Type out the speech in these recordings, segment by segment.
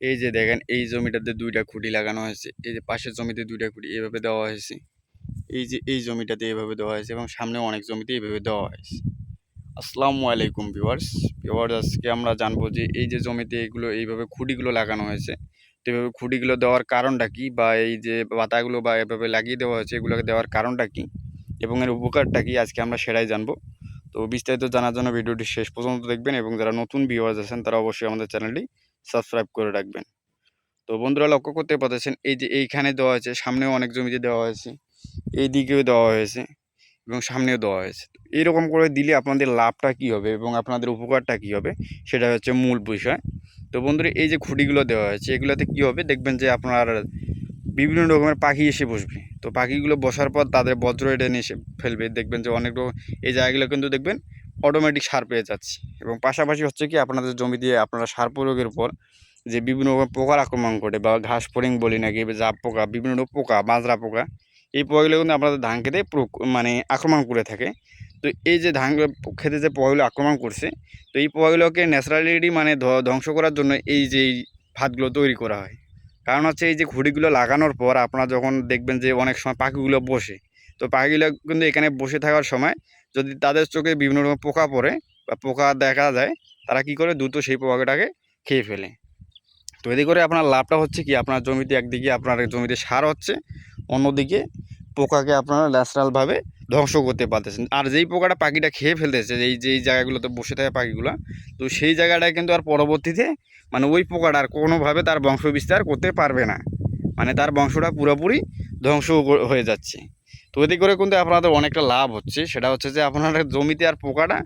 এই যে দেখেন, এই জমিটাতে দুইটা খুঁটি লাগানো হয়েছে। এই যে পাশের জমিতে দুইটা খুঁটি এভাবে দেওয়া হয়েছে। এই যে এই জমিটাতে এভাবে দেওয়া হয়েছে এবং সামনে অনেক জমিতে এভাবে দেওয়া হয়েছে। আসসালামু আলাইকুম ভিউয়ার্স। ভিউয়ার্স, আজকে আমরা জানব যে এই যে জমিতে এগুলো, এইভাবে খুঁটিগুলো লাগানো হয়েছে, তো এইভাবে খুঁটিগুলো দেওয়ার কারণটা কি বা এই যে পাতাগুলো বা এভাবে লাগিয়ে দেওয়া হয়েছে, এগুলোকে দেওয়ার কারণটা কি এবং এর উপকারটা কি আজকে আমরা সেটাই জানব। তো বিস্তারিত জানার জন্য ভিডিওটি শেষ পর্যন্ত দেখবেন এবং যারা নতুন ভিউয়ার্স আছেন তারা অবশ্যই আমাদের চ্যানেলটি সাবস্ক্রাইব করে রাখবেন। তো বন্ধুরা লক্ষ্য করতে পারতেছেন, এই যে এইখানে দেওয়া হয়েছে, সামনেও অনেক জমিতে দেওয়া হয়েছে এই দিকেও দেওয়া হয়েছে এবং সামনেও দেওয়া হয়েছে। এইরকম করে দিলে আপনাদের লাভটা কি হবে এবং আপনাদের উপকারটা কি হবে সেটা হচ্ছে মূল বিষয়। তো বন্ধুরা, এই যে খুঁটিগুলো দেওয়া হয়েছে, এগুলোতে কি হবে? দেখবেন যে আপনার বিভিন্ন রকমের পাখি এসে বসবে। তো পাখিগুলো বসার পর তাদের বজ্র এটা নিয়ে এসে ফেলবে। দেখবেন যে অনেক রকম, এই জায়গাগুলো কিন্তু দেখবেন অটোমেটিক সার পেয়ে যাচ্ছে। এবং পাশাপাশি হচ্ছে কি, আপনাদের জমি দিয়ে আপনারা সার প্রয়োগের পর যে বিভিন্ন রকম পোকার আক্রমণ ঘটে বা ঘাস ফড়িং বলি নাকি জাপ পোকা, বিভিন্ন রকম পোকা মাজরা পোকা, এই পোকাগুলো কিন্তু আপনাদের ধান খেতে মানে আক্রমণ করে থাকে। তো এই যে ধান খেতে যে পোকাগুলো আক্রমণ করছে, তো এই পোকাগুলোকে ন্যাচারালিটি মানে ধ্বংস করার জন্য এই যে ভাতগুলো তৈরি করা হয়। কারণ হচ্ছে এই যে ঘুড়িগুলো লাগানোর পর আপনারা যখন দেখবেন যে অনেক সময় পাখিগুলো বসে, তো পাখিগুলো কিন্তু এখানে বসে থাকার সময় যদি তাদের চোখে বিভিন্ন রকম পোকা পড়ে বা পোকা দেখা যায়, তারা কি করে? দ্রুত সেই পোকাটাকে খেয়ে ফেলে। তো এতে করে আপনার লাভটা হচ্ছে কি? আপনার জমিতে একদিকে আপনার জমিতে সার হচ্ছে, অন্যদিকে পোকাকে আপনারা ন্যাচারালভাবে ধ্বংস করতে পারতেছেন। আর যেই পোকাটা পাখিটা খেয়ে ফেলতেছে এই যেই জায়গাগুলোতে বসে থাকে পাখিগুলো, তো সেই জায়গাটায় কিন্তু আর পরবর্তীতে মানে ওই পোকাটা আর কোনোভাবে তার বংশ বিস্তার করতে পারবে না। মানে তার বংশটা পুরোপুরি ধ্বংস হয়ে যাচ্ছে। এতে করে কিন্তু আপনাদের অনেকটা লাভ হচ্ছে। সেটা হচ্ছে যে আপনার জমিতে আর পোকাটা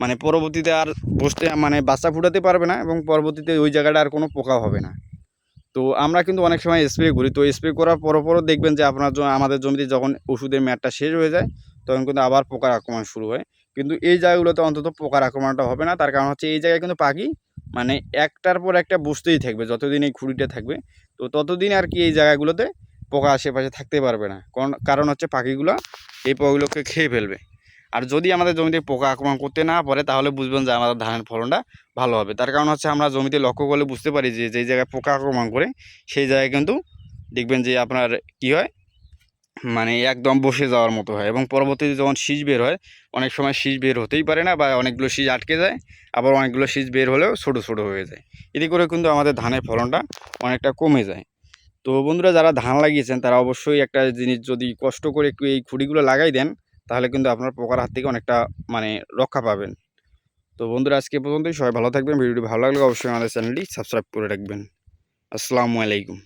মানে পরবর্তীতে আর বসতে মানে বাচ্চা ফুটাতে পারবে না এবং পরবর্তীতে ওই জায়গাটা আর কোনো পোকা হবে না। তো আমরা কিন্তু অনেক সময় স্প্রে করি। তো স্প্রে করার পরও দেখবেন যে আপনার আমাদের জমিতে যখন ওষুধের মেয়াদটা শেষ হয়ে যায়, তখন কিন্তু আবার পোকার আক্রমণ শুরু হয়। কিন্তু এই জায়গাগুলোতে অন্তত পোকার আক্রমণটা হবে না। তার কারণ হচ্ছে এই জায়গায় কিন্তু পাখি মানে একটার পর একটা বসতেই থাকবে, যতদিন এই খুঁড়িটা থাকবে। তো ততদিন আর কি এই জায়গাগুলোতে পোকা আশেপাশে থাকতে পারবে না। কারণ হচ্ছে পাখিগুলো এই পোকাগুলোকে খেয়ে ফেলবে। আর যদি আমাদের জমিতে পোকা আক্রমণ করতে না পারে, তাহলে বুঝবেন যে আমাদের ধানের ফলনটা ভালো হবে। তার কারণ হচ্ছে আমরা জমিতে লক্ষ্য করলে বুঝতে পারি যে, যেই জায়গায় পোকা আক্রমণ করে, সেই জায়গায় কিন্তু দেখবেন যে আপনার কি হয়? মানে একদম বসে যাওয়ার মতো হয় এবং পরবর্তীতে যখন শীষ বের হয়, অনেক সময় শীষ বের হতেই পারে না বা অনেকগুলো শীষ আটকে যায়, আবার অনেকগুলো শীষ বের হলেও ছোটো ছোটো হয়ে যায়। এতে করে কিন্তু আমাদের ধানের ফলনটা অনেকটা কমে যায়। তো বন্ধুরা যারা ধান লাগিয়েছেন, তারা অবশ্যই একটা জিনিস যদি কষ্ট করে একটু এই খুঁড়িগুলো লাগাই দেন, তাহলে কিন্তু আপনার পোকার হাত থেকে অনেকটা মানে রক্ষা পাবেন। তো বন্ধুরা, আজকে পর্যন্তই। সবাই ভালো থাকবেন। ভিডিওটি ভালো লাগলে অবশ্যই আমাদের চ্যানেলটি সাবস্ক্রাইব করে রাখবেন। আসসালামু আলাইকুম।